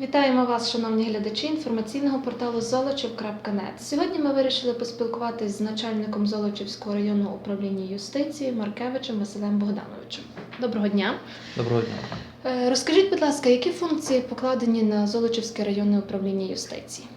Вітаємо вас, шановні глядачі інформаційного порталу Золочів.нет. Сьогодні ми вирішили поспілкуватись з начальником Золочівського районного управління юстиції Маркевичем Василем Богдановичем. Доброго дня. Доброго дня. Е, Розкажіть, будь ласка, які функції покладені на Золочівське районне управління юстиції?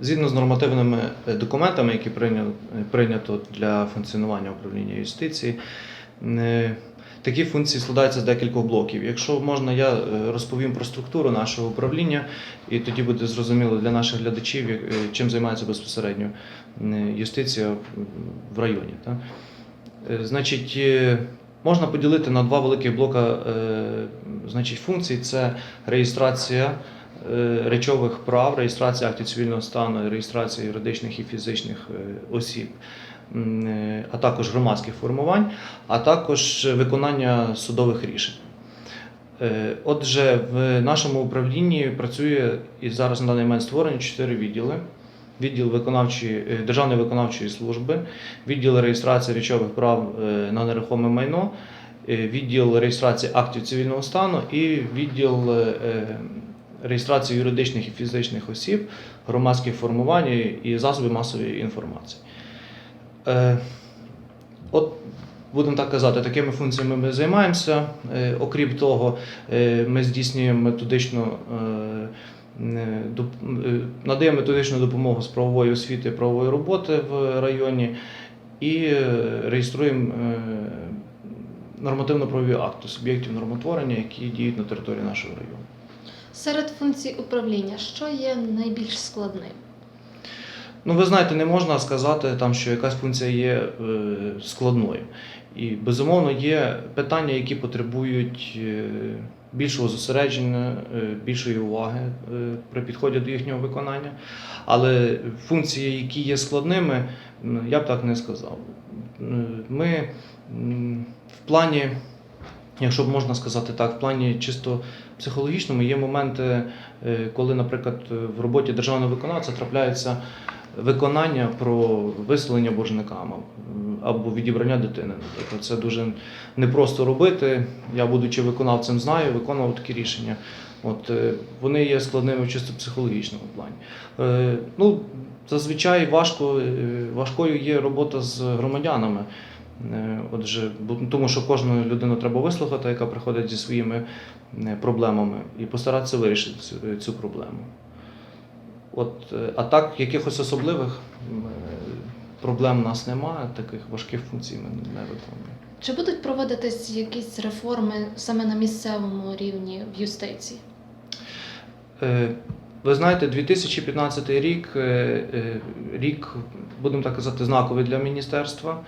Згідно з нормативними е, документами, які е, прийнято для функціонування управління юстиції, такі функції складаються з декількох блоків. Якщо можна, я е, розповім про структуру нашого управління, і тоді буде зрозуміло для наших глядачів, е, чим займається безпосередньо юстиція в районі. Е, Значить, можна поділити на два великих блока значить, функцій: це реєстрація речових прав, реєстрація актів цивільного стану, реєстрація юридичних і фізичних осіб, а також громадських формувань, а також виконання судових рішень. Е, Отже, в нашому управлінні працює і зараз на даний момент створені чотири відділи. Відділ виконавчої, е, Державної виконавчої служби, відділ реєстрації речових прав е, на нерухоме майно, е, відділ реєстрації актів цивільного стану і відділ е, е, реєстрації юридичних і фізичних осіб, громадських формувань і засобів масової інформації. Е, От, будемо так казати, такими функціями ми займаємося. Е, Окрім того, е, ми здійснюємо методичну. Надаємо методичну допомогу з правової освіти, правової роботи в районі і реєструємо нормативно-правові акти суб'єктів нормотворення, які діють на території нашого району. Серед функцій управління, що є найбільш складним? Ну, ви знаєте, не можна сказати, там, що якась функція є е, складною. І безумовно є питання, які потребують е, більшого зосередження, е, більшої уваги при підході до їхнього виконання. Але функції, які є складними, я б так не сказав. Ми в плані, якщо б можна сказати так, в плані чисто психологічному є моменти, коли, наприклад, в роботі державного виконавця трапляється виконання про виселення боржникам або відібрання дитини. Наприклад, це дуже непросто робити. Я, будучи виконавцем, знаю, виконував такі рішення. От, е, вони є складними в чисто психологічному плані. Е, ну, зазвичай важко, е, важкою є робота з громадянами. Отже, тому що кожну людину треба вислухати, яка приходить зі своїми проблемами, і постаратися вирішити цю проблему. От, е, а так, якихось особливих е, проблем у нас немає, таких важких функцій ми не виконуємо. Чи будуть проводитись якісь реформи саме на місцевому рівні в юстиції? Е, Ви знаєте, 2015 рік рік, будемо так казати, знаковий для міністерства.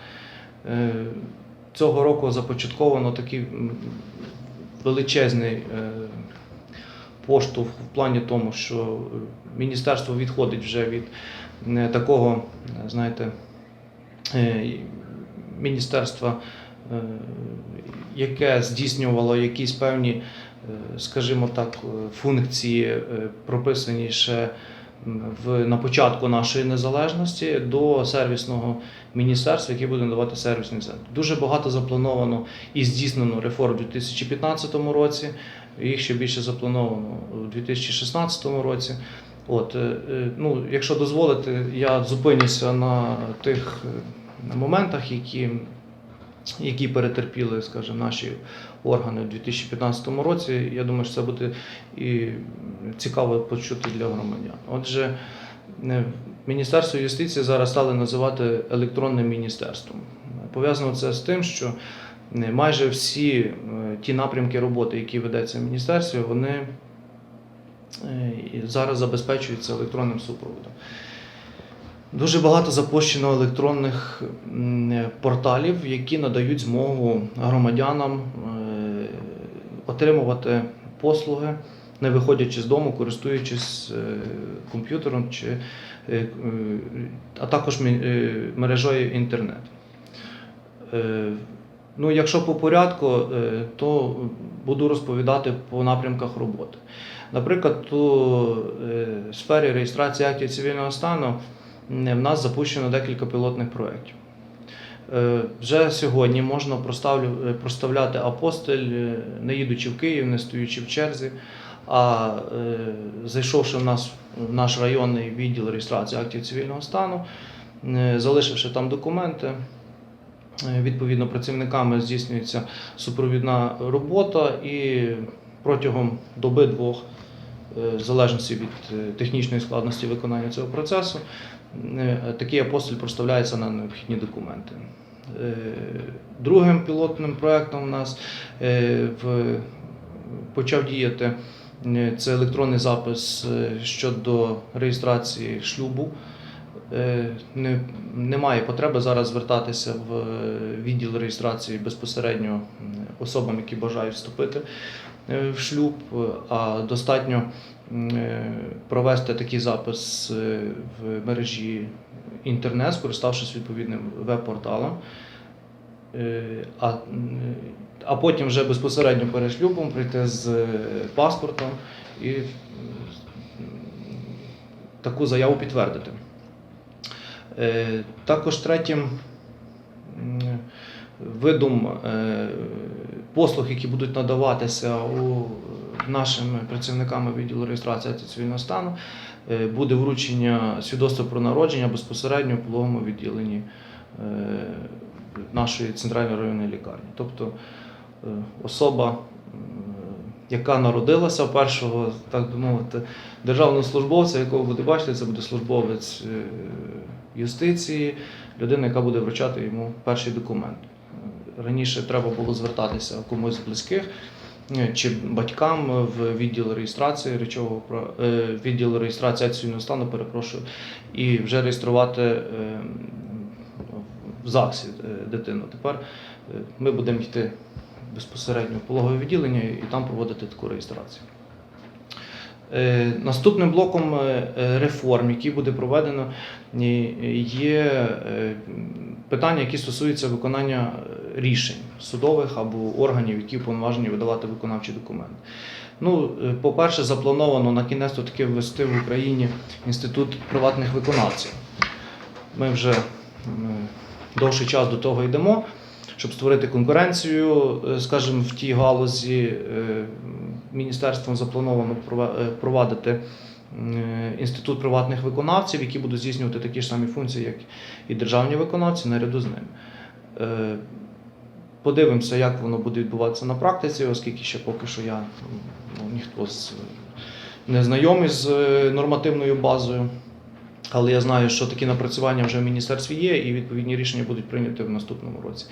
Цього року започатковано такий величезний поштовх в плані тому, що е, міністерство відходить вже від е, такого, е, знаєте, міністерства, яке здійснювало якісь певні скажімо так, функції, прописані ще в, на початку нашої незалежності до сервісного міністерства, яке буде надавати сервісний центр. Дуже багато заплановано і здійснено реформ у 2015 році, їх ще більше заплановано у 2016 році. От, е, е, ну, якщо дозволите, я зупинюся на тих е, моментах, які які перетерпіли, скажімо, наші органи у 2015 році. Я думаю, що це буде і цікаво почути для громадян. Отже, е, Міністерство юстиції зараз стали називати електронним міністерством. Пов'язано це з тим, що е, майже всі е, ті напрямки роботи, які ведеться в міністерстві, вони зараз забезпечуються електронним супроводом. Дуже багато запущено електронних порталів, які надають змогу громадянам е, отримувати послуги, не виходячи з дому, користуючись е, комп'ютером, чи, е, а також мережею інтернет. Ну, якщо по порядку, то буду розповідати по напрямках роботи. Наприклад, у сфері реєстрації актів цивільного стану в нас запущено декілька пілотних проєктів. Е, Вже сьогодні можна е, проставляти апостиль, е, не їдучи в Київ, не стоючи в черзі, а зайшовши в нас в наш районний відділ реєстрації актів цивільного стану, залишивши там документи. Відповідно, працівниками здійснюється супровідна робота і протягом доби двох, е, в залежності від е, технічної складності виконання цього процесу, е, такий апостиль проставляється на необхідні документи. Е, Другим пілотним проєктом у нас е, почав діяти е, це електронний запис е, щодо реєстрації шлюбу. Е, Не, немає потреби зараз звертатися в е, відділ реєстрації безпосередньо особам, які бажають вступити е, в шлюб, е, а достатньо е, провести такий запис е, в мережі інтернет, скориставшись відповідним веб-порталом. Е, А, а потім вже безпосередньо перед шлюбом прийти з е, паспортом і таку заяву підтвердити. Е, Також третім видом е, послуг, які будуть надаватися у нашими працівниками відділу реєстрації та цивільного стану, е, буде вручення свідоцтва про народження безпосередньо в пологовому відділенні е, нашої центральної районної лікарні. Тобто е, особа, яка народилася першого, так би мовити, державного службовця, якого буде бачити, це буде службовець е, юстиції, людина, яка буде вручати йому перший документ. Раніше треба було звертатися комусь з близьких е, чи батькам в відділ реєстрації речового е, відділ реєстрації акційного стану, перепрошую, і вже реєструвати е, в ЗАГСі дитину. Тепер ми будемо йти безпосередньо в пологове відділення і там проводити таку реєстрацію. Е, Наступним блоком е, е, реформ, який буде проведено, є питання, які стосуються виконання рішень судових або органів, які уповноважені видавати виконавчі документи. Ну, по-перше, заплановано на кінець таки ввести в Україні інститут приватних виконавців. Ми вже довший час до того йдемо, щоб створити конкуренцію, скажімо, в тій галузі. Міністерством заплановано е, провадити е, інститут приватних виконавців, які будуть здійснювати такі ж самі функції, як і державні виконавці, наряду з ними. Е, Подивимося, як воно буде відбуватися на практиці, оскільки ще поки що я ну, ніхто з не знайомий з нормативною базою. Але я знаю, що такі напрацювання вже в міністерстві є, і відповідні рішення будуть прийняті в наступному році.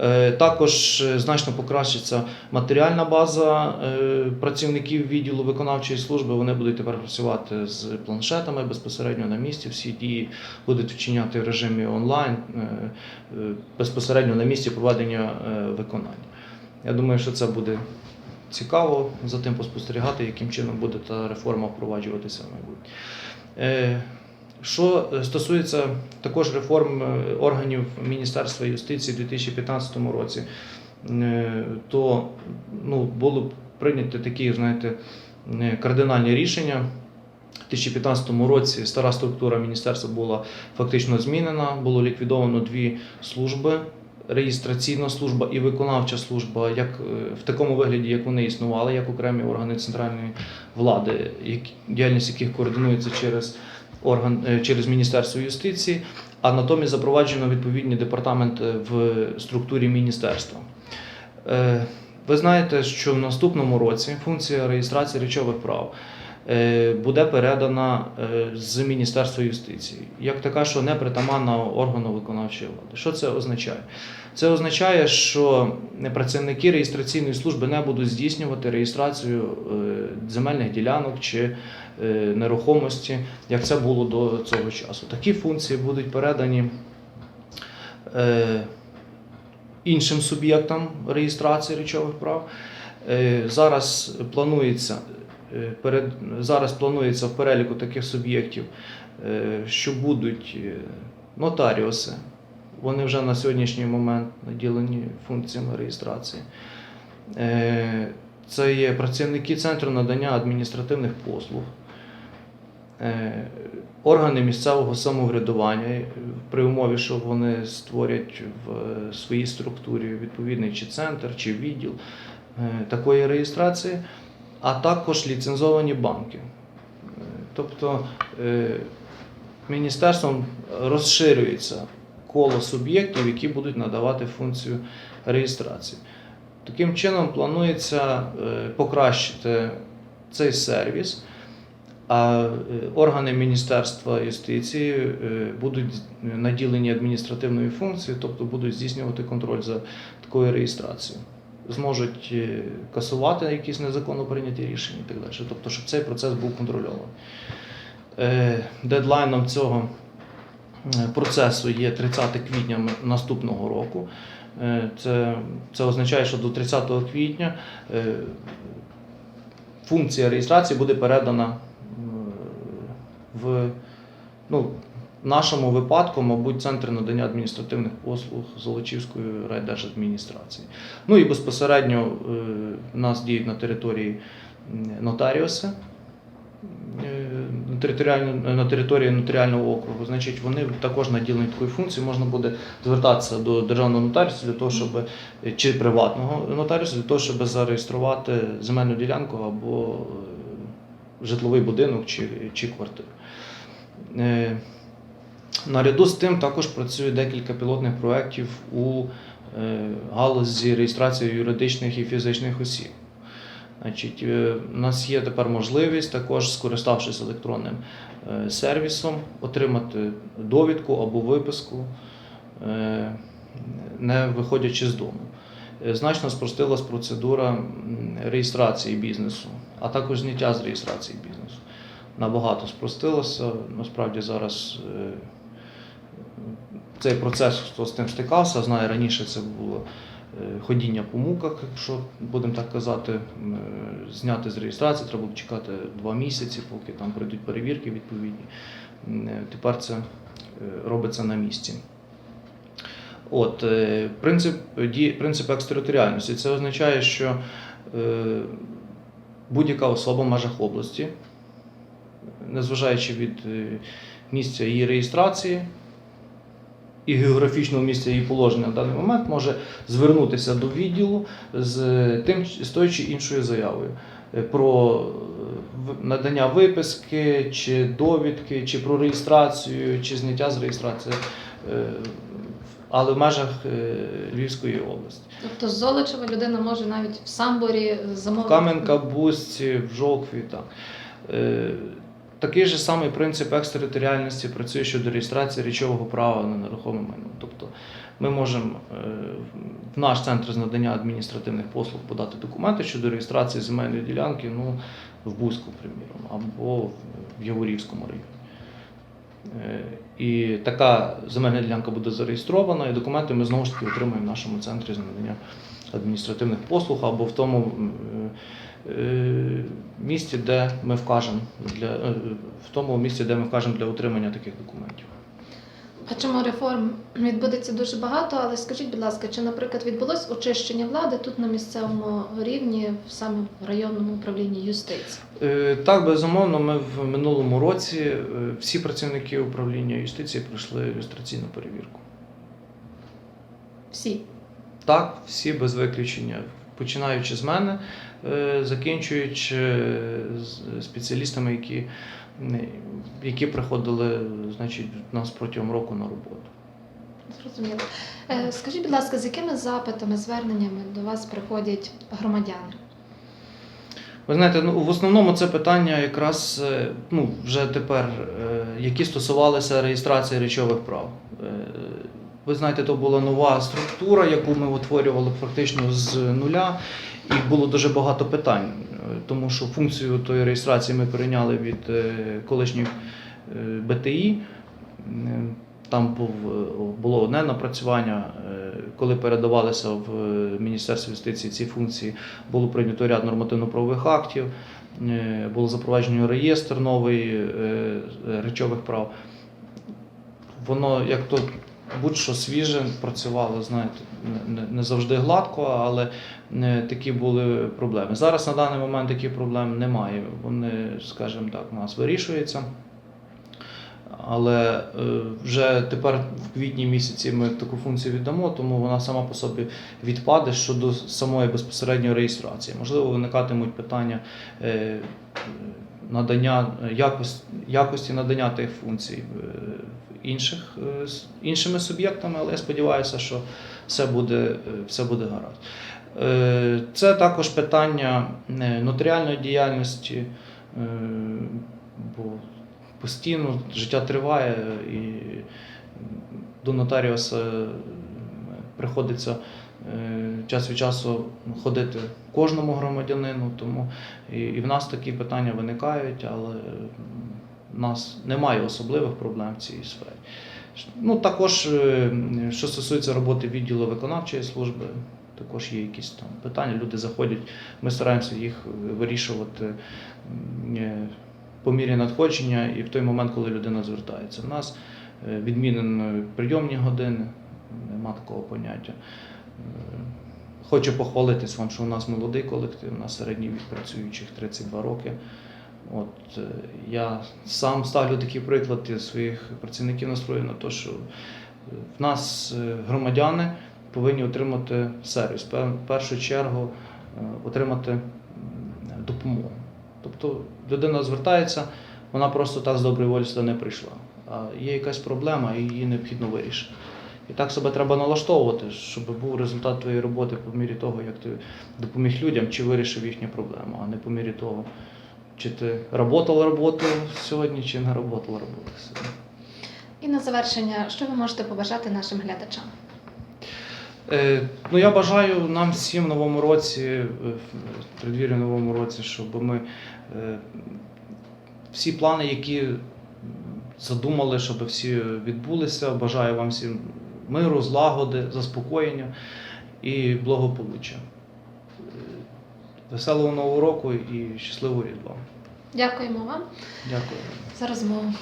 Е, Також е, значно покращиться матеріальна база е, працівників відділу виконавчої служби. Вони будуть тепер працювати з планшетами безпосередньо на місці. Всі дії будуть вчиняти в режимі онлайн безпосередньо на місці проведення виконання. Я думаю, що це буде цікаво за тим поспостерігати, яким чином буде та реформа впроваджуватися в майбутнє. Що е, стосується також реформ е, органів Міністерства юстиції у 2015 році, е, то ну, було прийнято такі, знаєте, кардинальні рішення. У 2015 році стара структура міністерства була фактично змінена, було ліквідовано дві служби. Реєстраційна служба і виконавча служба, як в такому вигляді, як вони існували, як окремі органи центральної влади, діяльність яких координується через орган е, через Міністерство юстиції, а натомість запроваджено відповідні департаменти в структурі міністерства. Е, Ви знаєте, що в наступному році функція реєстрації речових прав е, буде передана е, з Міністерства юстиції, як така, що не притаманна органу виконавчої влади. Що це означає? Це означає, що працівники реєстраційної служби не будуть здійснювати реєстрацію е, земельних ділянок чи е, нерухомості, як це було до цього часу. Такі функції будуть передані е, іншим суб'єктам реєстрації речових прав. Е, Зараз планується е, перед зараз планується в переліку таких суб'єктів, е, що будуть е, нотаріуси. Вони вже на сьогоднішній момент наділені функціями реєстрації. Е, Це є працівники центру надання адміністративних послуг. Е, Органи місцевого самоврядування е, при умові, що вони створять в е, своїй структурі відповідний чи центр, чи відділ е, такої реєстрації, а також ліцензовані банки. Тобто е, міністерством розширюється коло суб'єктів, які будуть надавати функцію реєстрації. Таким чином планується е, покращити цей сервіс, а е, органи Міністерства юстиції будуть наділені адміністративною функцією, тобто будуть здійснювати контроль за такою реєстрацією. Зможуть е, касувати якісь незаконно прийняті рішення і так далі. Тобто, щоб цей процес був контрольований. Е, Дедлайном цього е, процесу є 30 квітня наступного року. Це, це означає, що до 30 квітня функція реєстрації буде передана в ну, в нашому випадку, мабуть, центр надання адміністративних послуг Золочівської райдержадміністрації. Ну і безпосередньо е, нас діють на території нотаріуси. е, На, території нотаріального округу, значить, вони також наділені такою функцією. Можна буде звертатися до державного нотаріуса для того, щоб чи приватного нотаріуса для того, щоб зареєструвати земельну ділянку або е, житловий будинок чи, чи квартиру. Е, Наряду з тим також працює декілька пілотних проєктів у е, галузі реєстрації юридичних і фізичних осіб. Значить, е, у нас є тепер можливість також, скориставшись електронним е, сервісом, отримати довідку або виписку, е, не виходячи з дому. Е, Значно спростилась процедура реєстрації бізнесу, а також зняття з реєстрації бізнесу. Набагато спростилося. Насправді зараз е, цей процес, хто з тим стикався, знає, раніше це було е, ходіння по муках, якщо будемо так казати, е, зняти з реєстрації, треба було чекати два місяці, поки там пройдуть перевірки відповідні. Е, Тепер це робиться на місці. От, принцип, принцип екстериторіальності. Це означає, що будь-яка особа в межах області, незважаючи від місця її реєстрації і географічного місця її положення на даний момент, може звернутися до відділу з, тим, з тою чи іншою заявою е, про е, надання виписки, чи довідки, чи про реєстрацію, чи зняття з реєстрації, е, але в межах е, Львівської області. Тобто з Золочева людина може навіть в самборі В замовити. Кам'янка, Бузці, в Жовкві. Так. Такий же самий принцип екстериторіальності працює щодо реєстрації речового права на нерухоме майно. Тобто ми можемо е, в наш центр з надання адміністративних послуг подати документи щодо реєстрації земельної ділянки ну, в Бузьку, приміром, або в Яворівському районі. Е, І така земельна ділянка буде зареєстрована, і документи ми знову ж таки отримаємо в нашому центрі з надання адміністративних послуг або в тому е, місці, де ми вкажемо для е, в тому місці, де ми вкажемо для отримання таких документів. Бачимо, реформ відбудеться дуже багато, але скажіть, будь ласка, чи, наприклад, відбулось очищення влади тут на місцевому рівні, в саме в районному управлінні юстиції? Е, Так, безумовно, ми в минулому році е, всі працівники управління юстиції пройшли ілюстраційну перевірку. Всі. Так, всі без виключення, починаючи з мене, е, закінчуючи е, спеціалістами, які, які приходили значить, нас протягом року на роботу. Зрозуміло. Е, Скажіть, будь ласка, з якими запитами, зверненнями до вас приходять громадяни? Ви знаєте, ну в основному це питання якраз ну, вже тепер, які стосувалися реєстрації речових прав. Ви знаєте, то була нова структура, яку ми утворювали фактично з нуля, і було дуже багато питань, тому що функцію тої реєстрації ми перейняли від е, колишньої е, БТІ. Е, Там був, було одне напрацювання, коли передавалися в Міністерство юстиції ці функції, було прийнято ряд нормативно-правових актів, було запроваджено реєстр новий речових прав. Воно як то будь-що свіже працювало, знаєте, не- завжди гладко, але е, такі були проблеми. Зараз на даний момент таких проблем немає. Вони, скажімо так, у нас вирішуються. Але е, вже тепер в квітні місяці ми таку функцію віддамо, тому вона сама по собі відпаде щодо самої безпосередньої реєстрації. Можливо, виникатимуть питання е, надання якості, надання тих функцій інших, е, іншими суб'єктами, але я сподіваюся, що все буде, е, все буде гаразд. Е, Це також питання нотаріальної діяльності, бо постійно життя триває і до нотаріуса приходиться час від часу ходити кожному громадянину, тому і в нас такі питання виникають, але в нас немає особливих проблем в цій сфері. Ну, також, е, що стосується роботи відділу виконавчої служби, також є якісь там питання. Люди заходять, ми стараємося їх вирішувати е, по мірі надходження і в той момент, коли людина звертається. У нас е, відмінені прийомні години, нема такого поняття. Е, Хочу похвалитись вам, що у нас молодий колектив, у нас середній вік працюючих 32 роки. От е, я сам ставлю такий приклад і своїх працівників настрою на те, що е, в нас е, громадяни повинні отримати сервіс, в першу чергу отримати допомогу. Тобто людина звертається, вона просто так з доброї волі сюди не прийшла. А є якась проблема, і її необхідно вирішити. І так себе треба налаштовувати, щоб був результат твоєї роботи по мірі того, як ти допоміг людям, чи вирішив їхню проблему, а не по мірі того, чи ти работал роботу сьогодні, чи не работал роботу сьогодні. І на завершення, що ви можете побажати нашим глядачам? Е, ну, я бажаю нам всім в новому році, е, в преддвір'ї новому році, щоб ми е, всі плани, які задумали, щоб всі відбулися. Бажаю вам всім миру, злагоди, заспокоєння і благополуччя. Веселого нового року і щасливого різдва. Дякуємо вам Дякую. за розмову.